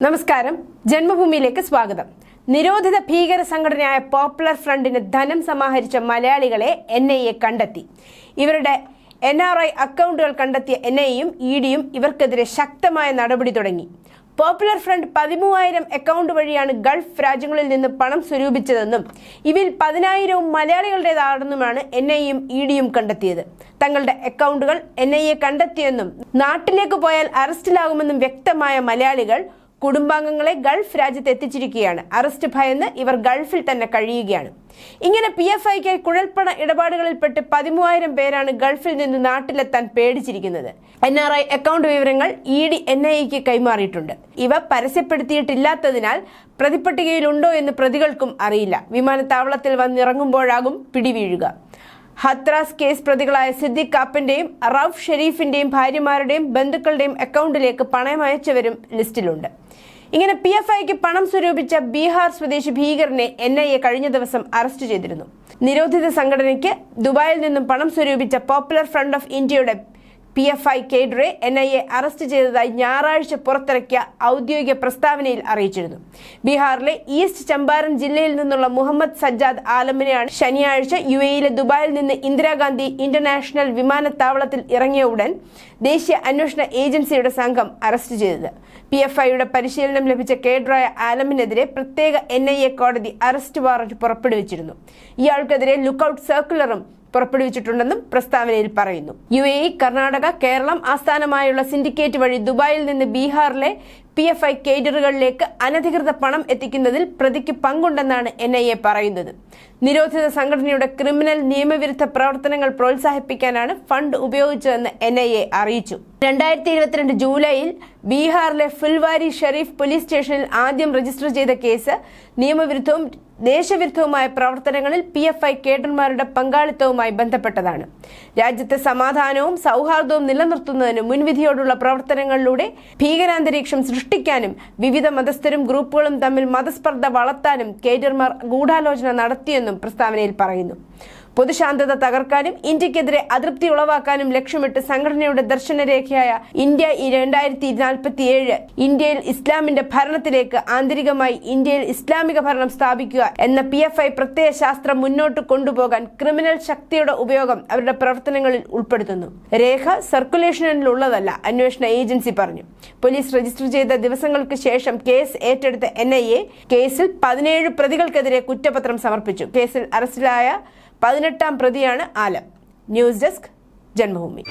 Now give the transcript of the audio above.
നമസ്കാരം. ജന്മഭൂമിയിലേക്ക് സ്വാഗതം. നിരോധിത ഭീകര സംഘടനയായ പോപ്പുലർ ഫ്രണ്ടിന് ധനം സമാഹരിച്ച മലയാളികളെ എൻ ഐ എ കണ്ടെത്തി. ഇവരുടെ എൻ ആർ ഐ അക്കൗണ്ടുകൾ കണ്ടെത്തിയ എൻ ഐയും ഇ ഡിയും ഇവർക്കെതിരെ ശക്തമായ നടപടി തുടങ്ങി. പോപ്പുലർ ഫ്രണ്ട് പതിമൂവായിരം അക്കൗണ്ട് വഴിയാണ് ഗൾഫ് രാജ്യങ്ങളിൽ നിന്ന് പണം സ്വരൂപിച്ചതെന്നും ഇവയിൽ പതിനായിരവും മലയാളികളുടേതാണെന്നുമാണ് എൻ ഐയും ഇ ഡിയും കണ്ടെത്തിയത്. തങ്ങളുടെ അക്കൗണ്ടുകൾ എൻ ഐ എ കണ്ടെത്തിയെന്നും നാട്ടിലേക്ക് പോയാൽ അറസ്റ്റിലാകുമെന്നും വ്യക്തമായ മലയാളികൾ കുടുംബാംഗങ്ങളെ ഗൾഫ് രാജ്യത്ത് എത്തിച്ചിരിക്കുകയാണ്. അറസ്റ്റ് ഭയന്ന് ഇവർ ഗൾഫിൽ തന്നെ കഴിയുകയാണ്. ഇങ്ങനെ പി എഫ് ഐക്ക് കുഴൽപ്പണ ഇടപാടുകളിൽപ്പെട്ട് പതിമൂവായിരം പേരാണ് ഗൾഫിൽ നിന്ന് നാട്ടിലെത്താൻ പേടിച്ചിരിക്കുന്നത്. എൻ ആർ ഐ അക്കൗണ്ട് വിവരങ്ങൾ ഇ ഡി എൻ ഐക്ക് കൈമാറിയിട്ടുണ്ട്. ഇവ പരസ്യപ്പെടുത്തിയിട്ടില്ലാത്തതിനാൽ പ്രതിപട്ടികയിലുണ്ടോ എന്ന് പ്രതികൾക്കും അറിയില്ല. വിമാനത്താവളത്തിൽ വന്നിറങ്ങുമ്പോഴാകും പിടിവീഴുക. ഹത്രാസ് കേസ് പ്രതികളായ സിദ്ദിഖ് കാപ്പന്റെയും റൌഫ് ഷെരീഫിന്റെയും ഭാര്യമാരുടെയും ബന്ധുക്കളുടെയും അക്കൗണ്ടിലേക്ക് പണയം അയച്ചവരും ലിസ്റ്റിലുണ്ട്. ഇങ്ങനെ പി എഫ് ഐക്ക് പണം സ്വരൂപിച്ച ബീഹാർ സ്വദേശി ഭീകരനെ എൻ ഐ എ കഴിഞ്ഞ ദിവസം അറസ്റ്റ് ചെയ്തിരുന്നു. നിരോധിത സംഘടനയ്ക്ക് ദുബായിൽ നിന്നും പണം സ്വരൂപിച്ച പോപ്പുലർ ഫ്രണ്ട് ഓഫ് ഇന്ത്യയുടെ പി എഫ് ഐ കേഡറെ എൻ ഐ എ അറസ്റ്റ് ചെയ്തതായി ഞായറാഴ്ച പുറത്തിറക്കിയ ഔദ്യോഗിക പ്രസ്താവനയിൽ അറിയിച്ചിരുന്നു. ബീഹാറിലെ ഈസ്റ്റ് ചമ്പാരൻ ജില്ലയിൽ നിന്നുള്ള മുഹമ്മദ് സജ്ജാദ് ആലമിനെയാണ് ശനിയാഴ്ച യു എയിലെ ദുബായിൽ നിന്ന് ഇന്ദിരാഗാന്ധി ഇന്റർനാഷണൽ വിമാനത്താവളത്തിൽ ഇറങ്ങിയ ഉടൻ ദേശീയ അന്വേഷണ ഏജൻസിയുടെ സംഘം അറസ്റ്റ് ചെയ്തത്. പി എഫ് ഐയുടെ പരിശീലനം ലഭിച്ച കേഡറായ ആലമിനെതിരെ പ്രത്യേക എൻ ഐ എ കോടതി അറസ്റ്റ് വാറന്റ് പുറപ്പെടുവിച്ചിരുന്നു. ഇയാൾക്കെതിരെ ലുക്കൌട്ട് സർക്കുലറും പുറപ്പെടുവിച്ചിട്ടുണ്ടെന്നും പ്രസ്താവനയിൽ പറയുന്നു. യു കർണാടക കേരളം ആസ്ഥാനമായുള്ള സിൻഡിക്കേറ്റ് വഴി ദുബായിൽ നിന്ന് ബീഹാറിലെ പി എഫ് ഐ കേഡറുകളിലേക്ക് അനധികൃത പണം എത്തിക്കുന്നതിൽ പ്രതിക്ക് പങ്കുണ്ടെന്നാണ് എൻ ഐ എ പറയുന്നത്. നിരോധിത സംഘടനയുടെ ക്രിമിനൽ നിയമവിരുദ്ധ പ്രവർത്തനങ്ങൾ പ്രോത്സാഹിപ്പിക്കാനാണ് ഫണ്ട് ഉപയോഗിച്ചതെന്ന് എൻ ഐ എ അറിയിച്ചു. രണ്ടായിരത്തി ഇരുപത്തിരണ്ട് ജൂലൈയിൽ ബീഹാറിലെ ഫുൽവാരി ഷെരീഫ് പോലീസ് സ്റ്റേഷനിൽ ആദ്യം രജിസ്റ്റർ ചെയ്ത കേസ് നിയമവിരുദ്ധവും ദേശവിരുദ്ധവുമായ പ്രവർത്തനങ്ങളിൽ പി എഫ് ഐ കേഡർമാരുടെ പങ്കാളിത്തവുമായി ബന്ധപ്പെട്ടതാണ്. രാജ്യത്തെ സമാധാനവും സൗഹാർദ്ദവും നിലനിർത്തുന്നതിന് മുൻവിധിയോടുള്ള പ്രവർത്തനങ്ങളിലൂടെ ഭീകരാന്തരീക്ഷം സൃഷ്ടിക്കാനും വിവിധ മതസ്ഥരും ഗ്രൂപ്പുകളും തമ്മിൽ മതസ്പർദ്ധ വളർത്താനും കേഡർമാർ ഗൂഢാലോചന നടത്തിയെന്നും പ്രസ്താവനയിൽ പറയുന്നു. പൊതുശാന്തത തകർക്കാനും ഇന്ത്യക്കെതിരെ അതൃപ്തി ഉളവാക്കാനും ലക്ഷ്യമിട്ട് സംഘടനയുടെ ദർശനരേഖയായ ഇന്ത്യ രണ്ടായിരത്തി നാൽപ്പത്തി ഏഴ് ഇന്ത്യയിൽ ഇസ്ലാമിന്റെ ഭരണത്തിലേക്ക് ആന്തരികമായി ഇന്ത്യയിൽ ഇസ്ലാമിക ഭരണം സ്ഥാപിക്കുക എന്ന പി എഫ് ഐ പ്രത്യയ ശാസ്ത്രം മുന്നോട്ട് കൊണ്ടുപോകാൻ ക്രിമിനൽ ശക്തിയുടെ ഉപയോഗം അവരുടെ പ്രവർത്തനങ്ങളിൽ ഉൾപ്പെടുത്തുന്നു. രേഖ സർക്കുലേഷനിലുള്ളതല്ല അന്വേഷണ ഏജൻസി പറഞ്ഞു. പോലീസ് രജിസ്റ്റർ ചെയ്ത ദിവസങ്ങൾക്ക് ശേഷം കേസ് ഏറ്റെടുത്ത എൻ കേസിൽ പതിനേഴ് പ്രതികൾക്കെതിരെ കുറ്റപത്രം സമർപ്പിച്ചു. കേസിൽ അറസ്റ്റിലായ പതിനെട്ടാം പ്രതിയാണ് ആലം. News desk Janmabhumi.